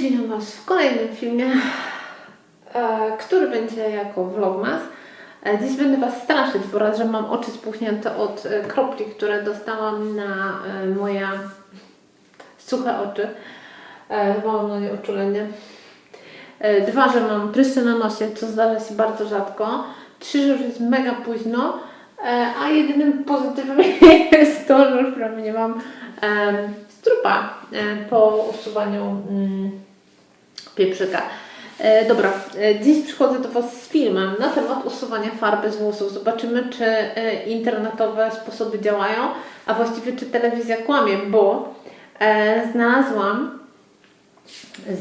Witam Was w kolejnym filmie, e, który będzie jako vlogmas. E, Dziś będę Was straszyć, bo raz, że mam oczy spuchnięte od e, kropli, które dostałam na moje suche oczy. Mam na nie uczulenie. Dwa, że mam prysy na nosie, co zdarza się bardzo rzadko. Trzy, że już jest mega późno. A jedynym pozytywem jest to, że już prawie nie mam strupa po usuwaniu mm, pieprzyka. E, Dobra, e, dziś przychodzę do Was z filmem na temat usuwania farby z włosów. Zobaczymy, czy e, internetowe sposoby działają, a właściwie czy telewizja kłamie, bo e, znalazłam,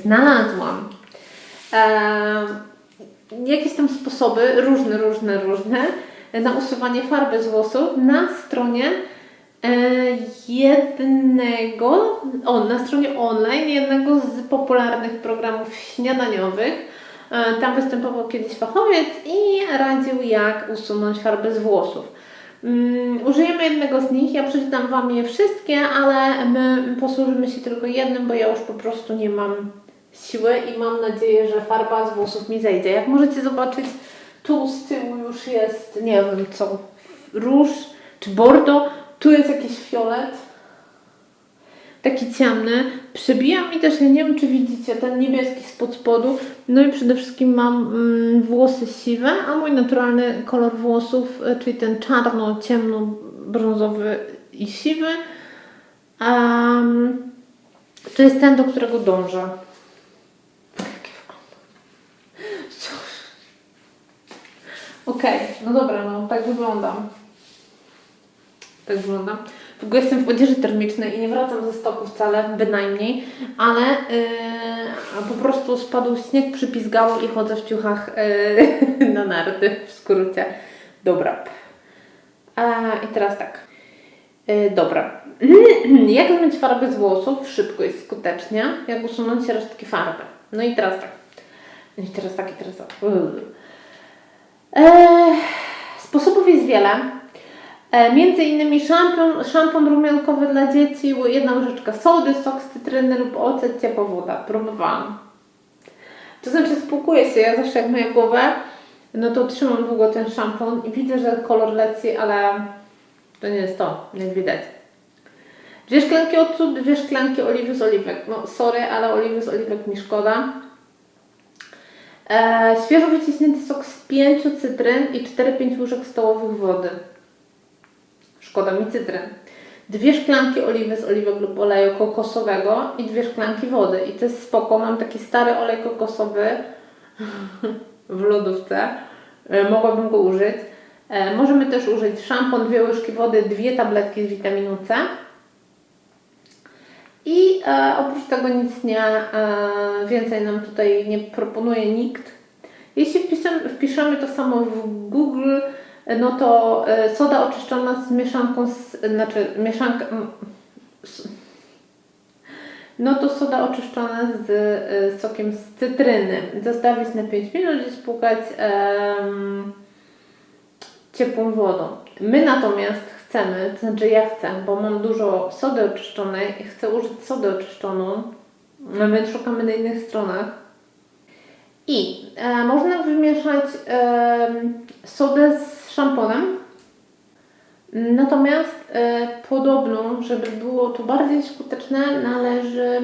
znalazłam e, jakieś tam sposoby, różne, różne, różne, na usuwanie farby z włosów na stronie jednego, o, na stronie online jednego z popularnych programów śniadaniowych. E, Tam występował kiedyś fachowiec i radził, jak usunąć farbę z włosów. Mm, Użyjemy jednego z nich, ja przeczytam Wam je wszystkie, ale my posłużymy się tylko jednym, bo ja już po prostu nie mam siły i mam nadzieję, że farba z włosów mi zejdzie. Jak możecie zobaczyć, tu z tyłu już jest, nie wiem co, róż czy bordo, tu jest jakiś fiolet, taki ciemny. Przebija mi też, ja nie wiem czy widzicie, ten niebieski spod spodu. No i przede wszystkim mam mm, włosy siwe, a mój naturalny kolor włosów, e, czyli ten czarno, ciemno, brązowy i siwy, um, to jest ten, do którego dążę. Okej, no dobra, no tak wyglądam. Tak wyglądam. W ogóle jestem w odzieży termicznej i nie wracam ze stoku wcale, bynajmniej, ale yy, po prostu spadł śnieg, przypizgało i chodzę w ciuchach yy, na narty, w skrócie. Dobra. A, I teraz tak. Yy, dobra. Jak zmyć farbę z włosów szybko i skutecznie? Jak usunąć resztki farby? No i teraz tak. No i teraz tak, i teraz tak. Eee, sposobów jest wiele. E, między innymi szampon, szampon rumiankowy dla dzieci, jedna łyżeczka sody, sok z cytryny lub ocet, ciepła woda. Próbowałam. Czasem się spłukuje się, ja zawsze jak myję głowę, no to trzymam długo ten szampon i widzę, że kolor leci, ale to nie jest to, jak widać. Dwie szklanki octu, dwie szklanki oliwy z oliwek. No sorry, ale oliwy z oliwek mi szkoda. E, świeżo wyciśnięty sok z pięciu cytryn i 4-5 łyżek stołowych wody. Szkoda mi cytryn. Dwie szklanki oliwy z oliwek lub oleju kokosowego i dwie szklanki wody. I to jest spoko. Mam taki stary olej kokosowy w lodówce. E, Mogłabym go użyć. E, Możemy też użyć szampon, dwie łyżki wody, dwie tabletki z witaminą C. I e, oprócz tego nic nie, e, więcej nam tutaj nie proponuje nikt. Jeśli wpiszemy, wpiszemy to samo w Google, no to e, soda oczyszczona z mieszanką, z, znaczy mieszanka, no to soda oczyszczona z sokiem z cytryny. Zostawić na 5 minut i spłukać em, ciepłą wodą. My natomiast chcemy, to znaczy ja chcę, bo mam dużo sody oczyszczonej i chcę użyć sody oczyszczoną. My szukamy na innych stronach. I e, można wymieszać e, sodę z szamponem. Natomiast e, podobno, żeby było to bardziej skuteczne, należy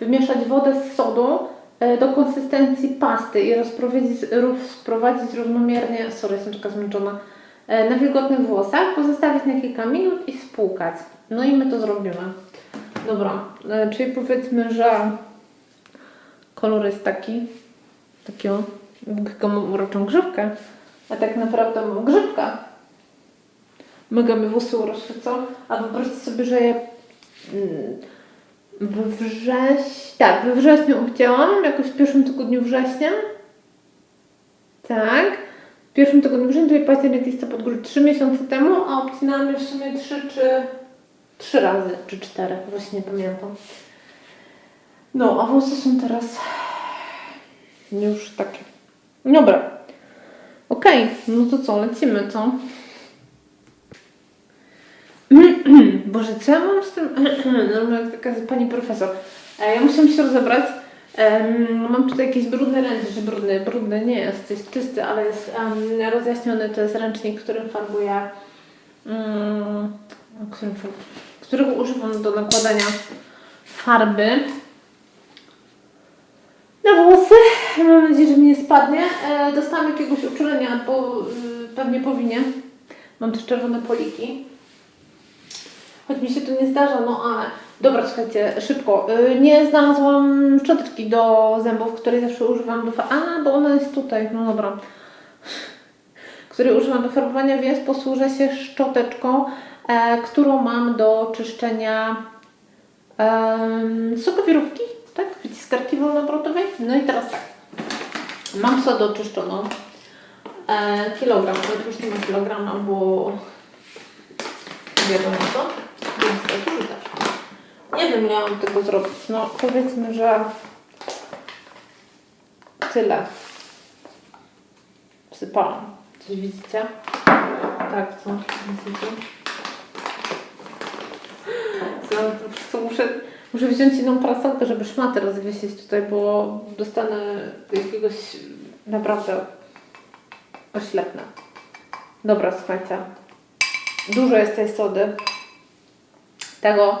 wymieszać wodę z sodą e, do konsystencji pasty i rozprowadzić, rozprowadzić równomiernie, sorry, jestem taka zmęczona, e, na wilgotnych włosach, pozostawić na kilka minut i spłukać. No i my to zrobimy. Dobra, e, czyli powiedzmy, że kolor jest taki, takiego, taką grzywkę, a tak naprawdę mam grzybka. Mega mi włosy urosły, co? A wyobraźcie sobie, że je mm, we wrześniu, tak, we wrześniu obcięłam, jakoś w pierwszym tygodniu września. Tak. W pierwszym tygodniu września, czyli październik, listopad, grudzień, trzy miesiące temu, a obcinałam je w sumie trzy czy trzy razy, czy cztery, właśnie nie pamiętam. No, a włosy są teraz już takie. Dobra. Okej, no to co, lecimy, co? Boże, co ja mam z tym? Normalnie jak taka pani profesor. E, Ja musiałam się rozebrać. Em, mam tutaj jakiś brudny ręcznik, czy brudny, brudny nie jest, jest czysty, ale jest em, rozjaśniony. To jest ręcznik, którym farbuję, mm, którym, którego używam do nakładania farby na włosy. Mam nadzieję, że mi nie spadnie. E, dostałam jakiegoś uczulenia, bo y, pewnie powinien. Mam też czerwone poliki. Choć mi się to nie zdarza, no ale dobra, słuchajcie, szybko. Y, nie znalazłam szczoteczki do zębów, której zawsze używam do A, bo ona jest tutaj, no dobra. Której używam do farbowania, więc posłużę się szczoteczką, e, którą mam do czyszczenia um, sokowirówki, tak? Wyciskarki wolnoobrotowej. No i teraz tak. Mam sodę oczyszczoną. E, kilogram, ale już nie ma kilograma, bo wiadomo co. Nie wiem, mam tego zrobić. No powiedzmy, że tyle. Wsypałam. Coś widzicie? Tak, co? Widzicie? Co, muszę, muszę wziąć inną prasankę, żeby szmaty rozwiesić tutaj, bo dostanę jakiegoś naprawdę oślepne. Dobra, słuchajcie. Dużo jest tej sody. Tego.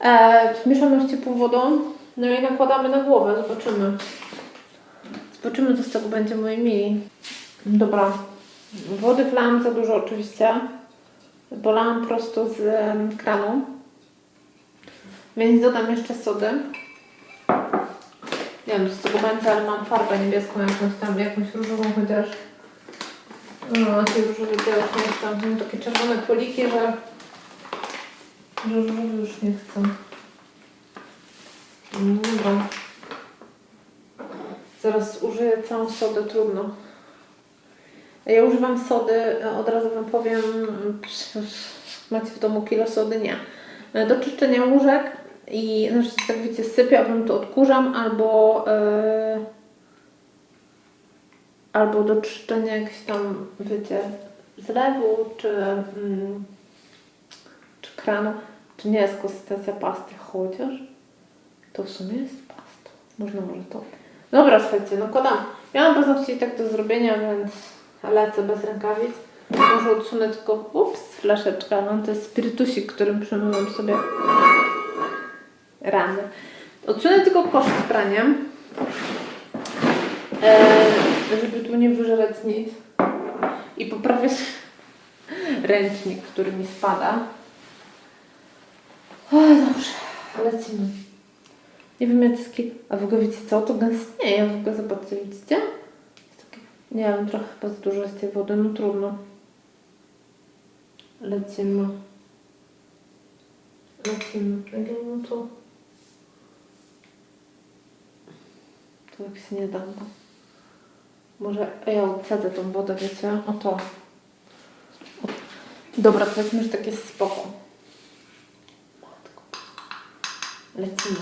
E, zmieszamy z ciepłą wodą. No i nakładamy na głowę. Zobaczymy. Zobaczymy, co z tego będzie, moi mili. Dobra. Wody wlałam za dużo oczywiście. Bo lałam prosto z kranu. Więc dodam jeszcze sody. Nie wiem, z tego będzie, ale mam farbę niebieską jakąś tam, jakąś różową chociaż. No, tej różowej też nie chcę. Mam takie czerwone poliki, że że już nie chcę. No Dobra. Zaraz użyję całą sodę, trudno. Ja używam sody, od razu Wam powiem, macie w domu kilo sody? Nie. E, Do czyszczenia łóżek i znaczy tak wiecie, sypię, a potem to odkurzam albo e, albo do czyszczenia jakichś tam, wiecie, zlewu czy, mm, czy kranu. To nie jest konsystencja pasty, chociaż to w sumie jest pasta. Można może to. Dobra, słuchajcie, no kodam. Miałam paznokcie i tak do zrobienia, więc lecę bez rękawic. Może odsunę tylko, ups, flaszeczka. No to jest spirytusik, którym przemyłem sobie rany. Odsunę tylko kosz z praniem, e, żeby tu nie wyżerać nic. I poprawię ręcznik, który mi spada. O, dobrze, lecimy. Nie wiem, jak jest ki- A w ogóle wiecie co? To gęstnieje. W ogóle zobaczcie, widzicie? Nie wiem, trochę chyba za dużo jest tej wody. No trudno. Lecimy. Lecimy. No to... Tak się nie da. Bo... Może ja odsadzę tą wodę, wiecie? O to. Dobra, powiedzmy, że tak jest spoko. Matko. Lecimy.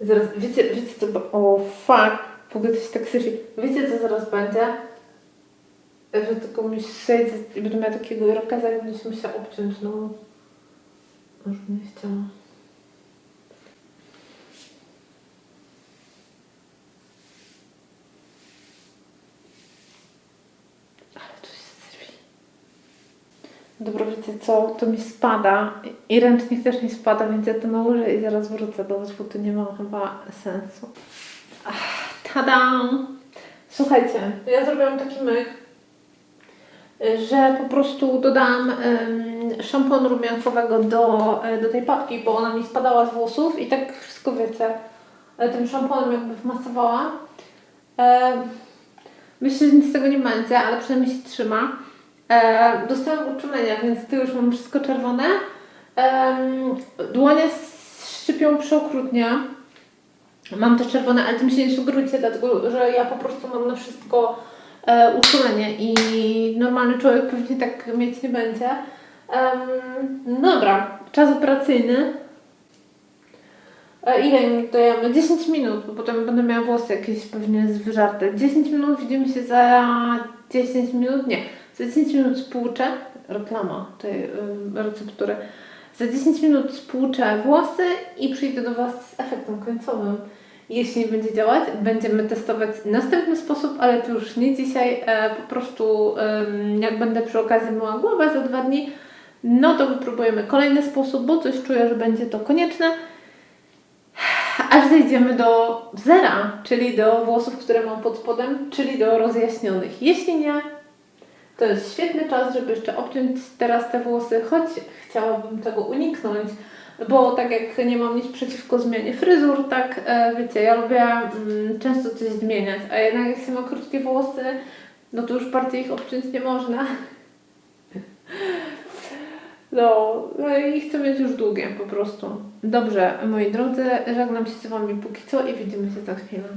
Zaraz, wiecie, wiecie co, bo- o fuck, to się tak słyszy. Wiecie co zaraz będzie? Że tylko mi przejdzie i będę miała takiego irokeza i będę się musiała obciąć, no. Już bym nie chciała. Ale tu się sypie. Dobra, wiecie co, to mi spada i ręcznik też mi spada, więc ja to nałożę i zaraz wrócę do Was, bo tu nie ma chyba sensu. Tada! Słuchajcie, ja zrobiłam taki myk, że po prostu dodałam em, szamponu rumiankowego do, e, do tej papki, bo ona mi spadała z włosów i tak wszystko, wiecie, e, tym szamponem jakby wmasowałam. E, myślę, że nic z tego nie będzie, ale przynajmniej się trzyma. E, dostałam uczulenia, więc tu już mam wszystko czerwone. Em, dłonie szczypią przeokrutnie. Mam też czerwone, ale tym się nie sugerujcie, dlatego że ja po prostu mam na wszystko e, uczulenie i normalny człowiek pewnie tak mieć nie będzie. Em, dobra, czas operacyjny. E, ile mi dajemy? 10 minut, bo potem będę miała włosy jakieś pewnie wyżarte. 10 minut, widzimy się za 10 minut, nie, za 10 minut spłuczę, reklama tej receptury. Za 10 minut spłuczę włosy i przyjdę do Was z efektem końcowym. Jeśli nie będzie działać, będziemy testować następny sposób, ale to już nie dzisiaj. E, po prostu jak będę przy okazji myła głowę za dwa dni, no to wypróbujemy kolejny sposób, bo coś czuję, że będzie to konieczne. Aż zejdziemy do zera, czyli do włosów, które mam pod spodem, czyli do rozjaśnionych. Jeśli nie, to jest świetny czas, żeby jeszcze obciąć teraz te włosy, choć chciałabym tego uniknąć, bo tak jak nie mam nic przeciwko zmianie fryzur, tak e, wiecie, ja lubię mm, często coś zmieniać, a jednak jak się ma krótkie włosy, no to już bardziej ich obciąć nie można. No, no i chcę mieć już długie po prostu. Dobrze, moi drodzy, żegnam się z Wami póki co i widzimy się za chwilę.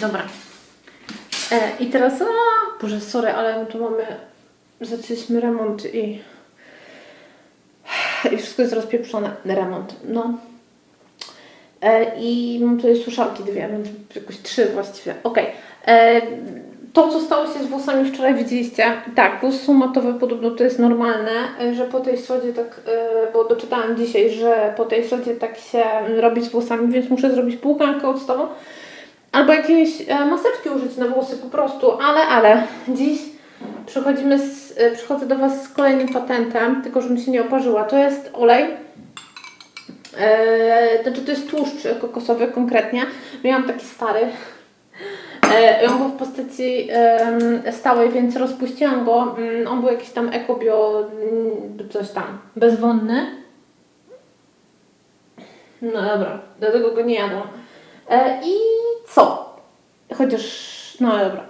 Dobra. E, I teraz, a, Boże, sorry, ale tu mamy, zaczęliśmy remont i i wszystko jest rozpieprzone. Remont, no. E, I mam tutaj suszarki dwie, więc jakoś trzy właściwie. Okej. E, To, co stało się z włosami wczoraj widzieliście, tak, włos są matowy, podobno to jest normalne, e, że po tej sodzie tak, e, bo doczytałam dzisiaj, że po tej sodzie tak się robi z włosami, więc muszę zrobić półkankę octową. Albo jakieś e, maseczki użyć na włosy po prostu, ale, ale dziś przychodzimy z, e, przychodzę do Was z kolejnym patentem, tylko żebym się nie oparzyła. To jest olej, e, znaczy to jest tłuszcz kokosowy konkretnie. Miałam taki stary, e, on był w postaci stałej, więc rozpuściłam go. Mm, On był jakiś tam ekobio, mm, coś tam, bezwonny. No dobra, dlatego go nie jadłam. E, I co? Chociaż, no dobra.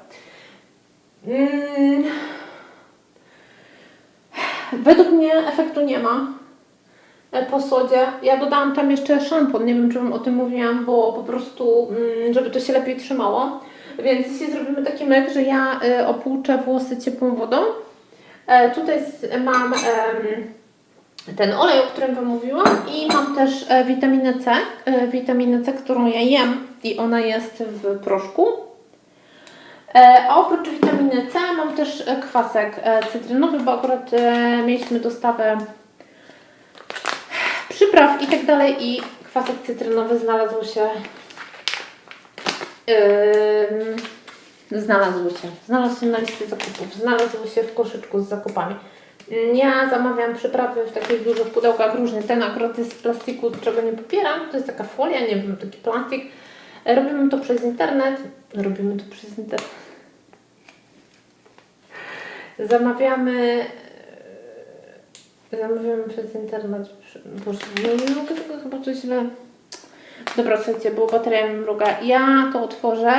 Według mnie efektu nie ma e, po sodzie. Ja dodałam tam jeszcze szampon, nie wiem czy Wam o tym mówiłam, bo po prostu, mm, żeby to się lepiej trzymało. Więc dzisiaj zrobimy taki myk, że ja y, opłuczę włosy ciepłą wodą. E, tutaj mam ten olej, o którym Wam mówiłam i mam też e, witaminę C, e, witaminę C, którą ja jem i ona jest w proszku. E, A oprócz witaminy C mam też kwasek cytrynowy, bo akurat mieliśmy dostawę przypraw i tak dalej i kwasek cytrynowy znalazł się ym, znalazł się, znalazł się na liście zakupów, znalazł się w koszyczku z zakupami. Ja zamawiam przyprawy w takich dużych pudełkach różnych. Ten akurat jest z plastiku, czego nie popieram. To jest taka folia, nie wiem, taki plastik. Robimy to przez internet. Robimy to przez internet. Zamawiamy. e, Zamawiamy przez internet. Boże, no nie mogę tego chyba coś źle. Dobra, słuchajcie, bo bateria mruga. Ja to otworzę.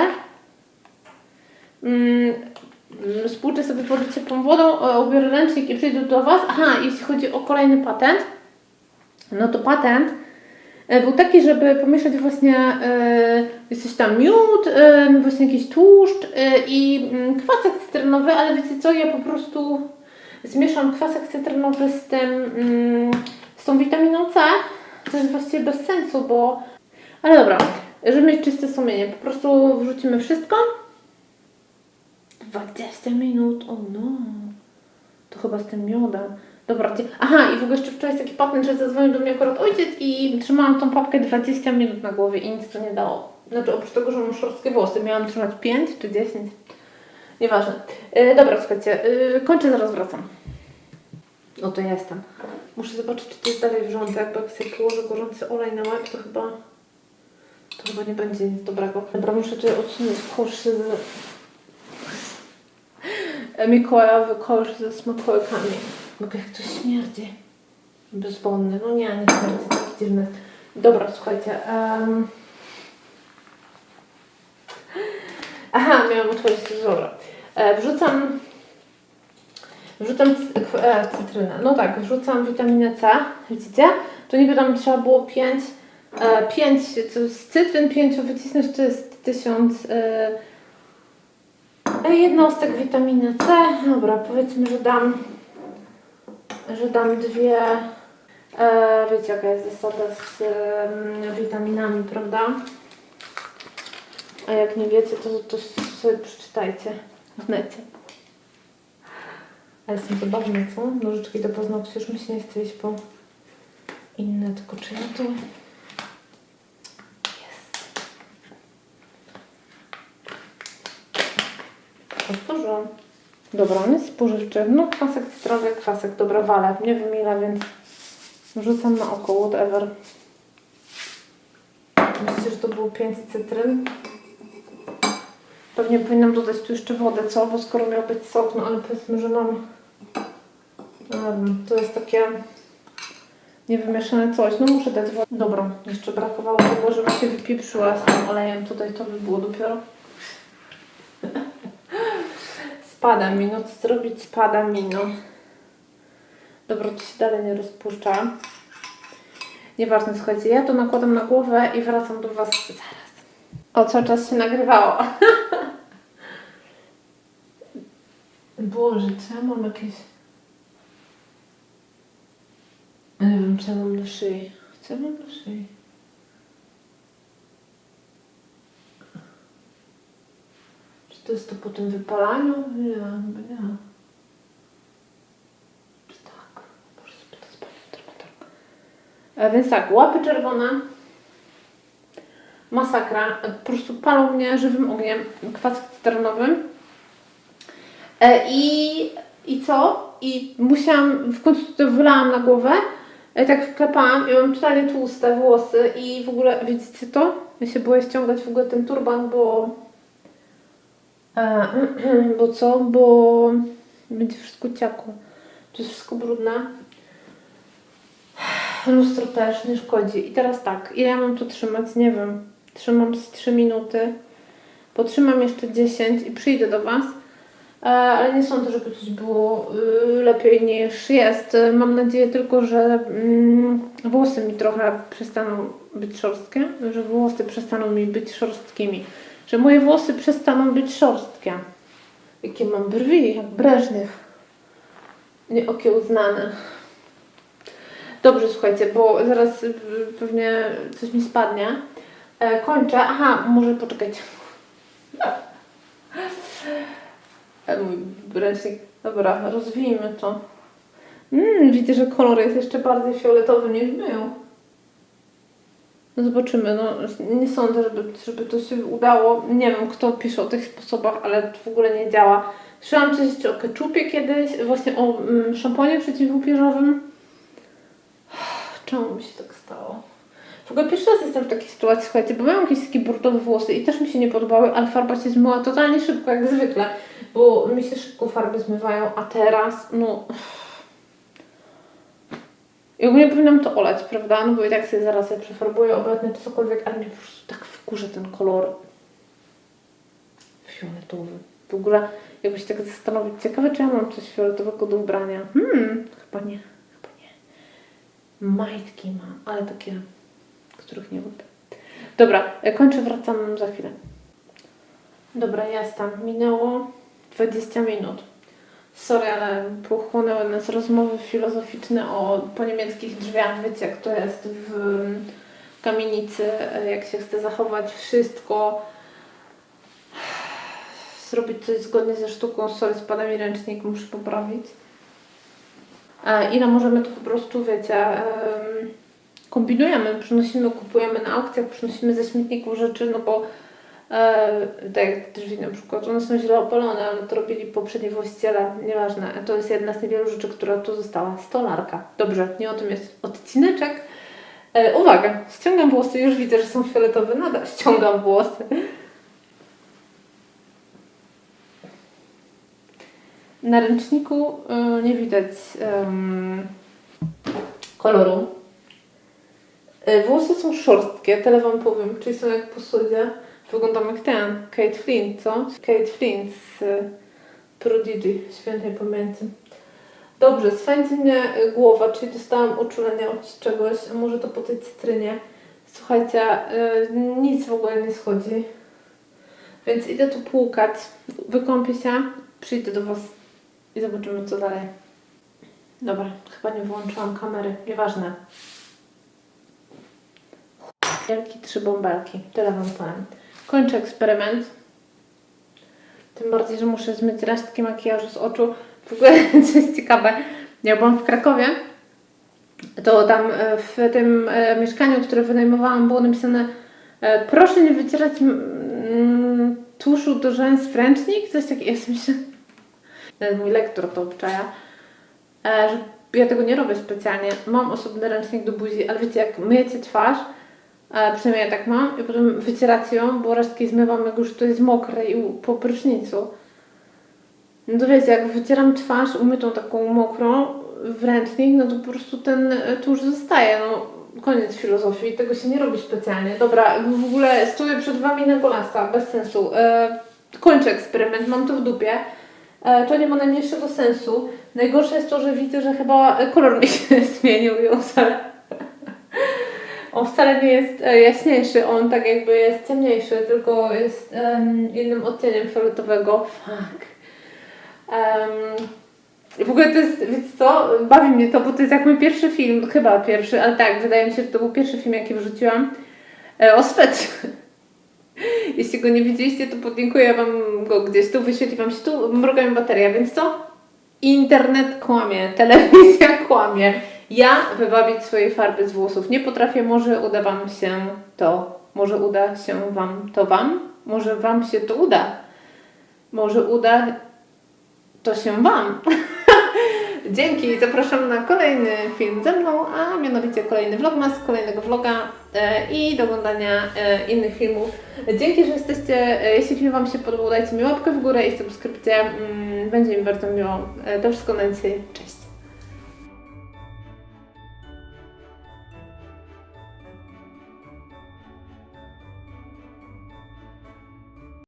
Mm, spłuczę sobie wodę ciepłą wodą, e, ubiorę ręcznik i przyjdę do Was. Aha, jeśli chodzi o kolejny patent, no to patent e, był taki, żeby pomieszać właśnie coś tam miód, e, właśnie jakiś tłuszcz e, i mm, kwasek cytrynowy, ale wiecie co, ja po prostu zmieszam kwasek cytrynowy z tym, mm, z tą witaminą C. To jest właściwie bez sensu, bo... Ale dobra, żeby mieć czyste sumienie, po prostu wrzucimy wszystko. 20 minut, o no. To chyba z tym miodem. Dobra, gdzie... Aha, i w ogóle jeszcze wczoraj jest taki patent, że zadzwonił do mnie akurat ojciec i trzymałam tą papkę 20 minut na głowie i nic to nie dało. Znaczy oprócz tego, że mam szorstkie włosy, miałam trzymać 5 czy 10. Nieważne. Yy, dobra, słuchajcie, yy, kończę, zaraz wracam. No to ja jestem. Muszę zobaczyć, czy to jest dalej wrzątek, bo jak sobie położę gorący olej na łeb, to chyba... To chyba nie będzie nic dobrego. Dobra, muszę tutaj odsunąć kosz z... Mikołajowy kosz ze smakołykami. Bo jak to śmierdzi. Bezwonny. No nie, nie śmierdzi, taki dziwny. Dobra, słuchajcie. em. Aha, miałam otworzyć dobra. E, wrzucam. Wrzucam e, cytrynę. No tak, wrzucam witaminę C. Widzicie? To niby tam trzeba było 5. E, 5 to z cytryn 5 wycisnąć to jest 1000 e, e, jednostek witaminy C. Dobra, powiedzmy, że dam. Że dam dwie. E, wiecie, jaka jest zasada z em, witaminami, prawda? A jak nie wiecie, to, to sobie przeczytajcie w necie. Ale są zabawne, co? Nożyczki do paznokci, już mi się nie chce iść po inne, tylko czy ja tu... Otworzyłam. Dobra, on spożywczy. No, kwasek cytrowy, kwasek, dobra, wale. Nie wiem ile, więc rzucam na oko, whatever. Myślicie, że to było 5 cytryn? Pewnie powinnam dodać tu jeszcze wodę, co? Bo skoro miał być sok, no ale powiedzmy, że mam... To jest takie niewymieszane coś. No muszę dać wodę. Dobra, jeszcze brakowało tego, żeby się wypieprzyła z tym olejem. Tutaj to by było dopiero. Spada mi, no co zrobić? Spada mi, no. To się dalej nie rozpuszcza. Nieważne, słuchajcie, ja to nakładam na głowę i wracam do Was zaraz. O, cały czas się nagrywało. Boże, czy ja mam jakieś... Nie wiem, co mam na szyi. Co mam na szyi? To jest to po tym wypalaniu? Nie, chyba nie. Czy tak? Może sobie to sprawdzić A więc tak, łapy czerwone. Masakra. Po prostu palą mnie żywym ogniem, kwasem cytrynowym. E, I, I co? I musiałam, w końcu to wylałam na głowę, e, tak wklepałam i mam totalnie tłuste włosy i w ogóle, widzicie to? Ja się boję ściągać w ogóle ten turban, bo... E, bo co? Bo będzie wszystko ciakło. To jest wszystko brudne. Lustro też nie szkodzi. I teraz tak, ile ja mam tu trzymać? Nie wiem. Trzymam z 3 minuty. Potrzymam jeszcze 10 i przyjdę do Was. E, Ale nie sądzę, żeby coś było y, lepiej niż jest. Mam nadzieję tylko, że mm, włosy mi trochę przestaną być szorstkie, że włosy przestaną mi być szorstkimi, że moje włosy przestaną być szorstkie. Jakie mam brwi, jak Breżniew. Nieokiełznane. Dobrze, słuchajcie, bo zaraz y, pewnie coś mi spadnie. E, kończę. Aha, może poczekać. E, Mój ręcznik. Dobra, rozwijmy to. Mm, widzę, że kolor jest jeszcze bardziej fioletowy niż był. No zobaczymy. No, nie sądzę, żeby, żeby to się udało. Nie wiem, kto pisze o tych sposobach, ale to w ogóle nie działa. Słyszałam coś o keczupie kiedyś, właśnie o mm, szamponie przeciwupierzowym. Czemu mi się tak stało? W ogóle pierwszy raz jestem w takiej sytuacji, słuchajcie, bo miałam jakieś takie bordowe włosy i też mi się nie podobały, ale farba się zmyła totalnie szybko, jak zwykle, bo mi się szybko farby zmywają, a teraz, no... I ogólnie powinnam to olać, prawda? No bo i tak sobie zaraz je przefarbuję, obetnę czy cokolwiek, ale mnie po prostu tak wkurza ten kolor fioletowy. W ogóle, jakby się tak zastanowić, ciekawe czy ja mam coś fioletowego do ubrania. Hmm, chyba nie, chyba nie. Majtki mam, ale takie, których nie lubię. Dobra, ja kończę, wracam za chwilę. Dobra, jestem. Minęło 20 minut. Sorry, ale pochłonęły nas rozmowy filozoficzne o po niemieckich drzwiach. Wiecie, jak to jest w kamienicy, jak się chce zachować wszystko, zrobić coś zgodnie ze sztuką. Sorry, spada mi ręcznik, muszę poprawić. Ile możemy to po prostu, wiecie, em, kombinujemy, przynosimy, kupujemy na aukcjach, przynosimy ze śmietników rzeczy, no bo tak jak drzwi na przykład, one są źle opalone, ale to robili poprzedni właściciele, nieważne. To jest jedna z niewielu rzeczy, która tu została. Stolarka. Dobrze, nie o tym jest odcineczek. E, uwaga, ściągam włosy, już widzę, że są fioletowe, nadal ściągam włosy. Na ręczniku y, nie widać em, koloru. Y, włosy są szorstkie, tyle Wam powiem, czyli są jak po sodzie. Wyglądam jak ten, Kate Flint, co? Kate Flint z y, Prodigy, świętej pamięci. Dobrze, swędzi mnie y, głowa, czyli dostałam uczulenia od czegoś, może to po tej cytrynie. Słuchajcie, y, nic w ogóle nie schodzi. Więc idę tu płukać, wykąpię się, przyjdę do Was i zobaczymy co dalej. Dobra, chyba nie wyłączyłam kamery, nieważne. Wielki trzy bąbelki, tyle Wam powiem. Kończę eksperyment. Tym bardziej, że muszę zmyć resztki makijażu z oczu. W ogóle, co jest ciekawe, jak byłam w Krakowie, to tam e, w tym e, mieszkaniu, które wynajmowałam, było napisane e, proszę nie wycierać tuszu do rzęs ręcznik, coś takiego. Ja myślę, nawet mój lektor to obczaja, że ja tego nie robię specjalnie. Mam osobny ręcznik do buzi, ale wiecie, jak myjecie twarz, e, przynajmniej ja tak mam, i potem wycieracie ją, bo resztki zmywam, jak już to jest mokre i po prysznicu. No to wiecie, jak wycieram twarz umytą taką mokrą w ręcznik, no to po prostu ten e, tusz zostaje, no koniec filozofii, tego się nie robi specjalnie. Dobra, w ogóle stoję przed Wami na golasa, bez sensu. E, kończę eksperyment, mam to w dupie. E, to nie ma najmniejszego sensu. Najgorsze jest to, że widzę, że chyba kolor mi się zmienił i on on wcale nie jest e, jaśniejszy, on tak jakby jest ciemniejszy, tylko jest em, innym odcieniem fioletowego. Fuck. I w ogóle to jest, wiecie co, bawi mnie to, bo to jest jak mój pierwszy film, chyba pierwszy, ale tak, wydaje mi się, że to był pierwszy film, jaki wrzuciłam e, o swecie. Jeśli go nie widzieliście, to podziękuję Wam go gdzieś tu, wyświetli Wam się tu, mruga mi bateria, więc co? Internet kłamie, telewizja kłamie. Ja wywabić swojej farby z włosów nie potrafię, może uda Wam się to, może uda się Wam to Wam, może Wam się to uda, może uda to się Wam. Dzięki, zapraszam na kolejny film ze mną, a mianowicie kolejny vlogmas, kolejnego vloga e, i do oglądania e, innych filmów. Dzięki, że jesteście, e, jeśli film Wam się podobał, dajcie mi łapkę w górę i subskrypcję, mm, będzie mi bardzo miło. To wszystko na dzisiaj, cześć!